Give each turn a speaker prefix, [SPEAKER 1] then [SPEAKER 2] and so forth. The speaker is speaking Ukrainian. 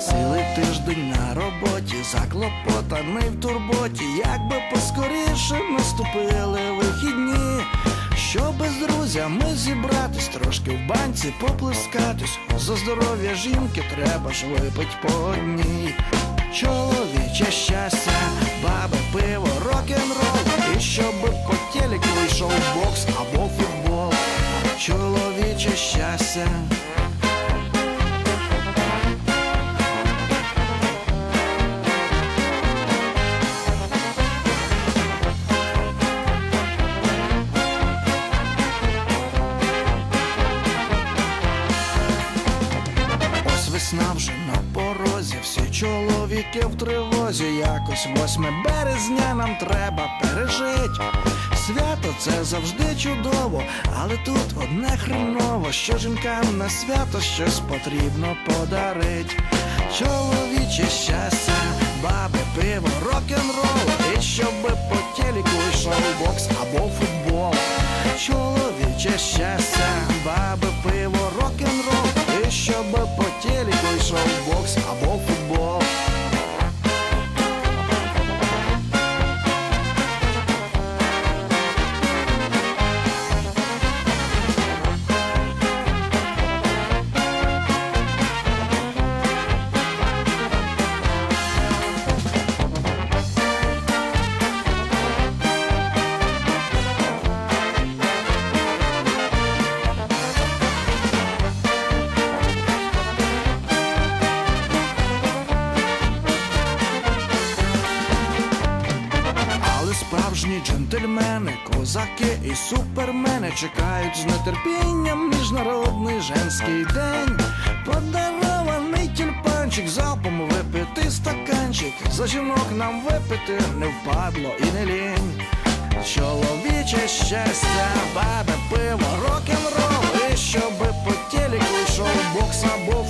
[SPEAKER 1] Цілий тиждень на роботі, заклопотаний в турботі, як би поскоріше наступили вихідні, Щоби з друзями зібратись, трошки в банці поплескатись. За здоров'я жінки треба ж випить по одній. Чоловіче щастя, баби, пиво, рок-н-рол І щоби по телеку йшов бокс або футбол. Чоловіче щастя. Весна вже на порозі, всі чоловіки в тривозі. Якось 8 березня нам треба пережить. Свято це завжди чудово, але тут одне хреново, що жінкам на свято щось потрібно подарить. Чоловіче щастя, баби, пиво, рок-н-рол Справжні джентльмени, козаки і супермени чекають з нетерпінням міжнародний женський день. Подарований тюльпанчик, залпом випити стаканчик. За жінок нам випити не впадло і не лінь. Чоловіче щастя, бабе, пиво, рок н рол І щоби по телеку йшов бокса бо.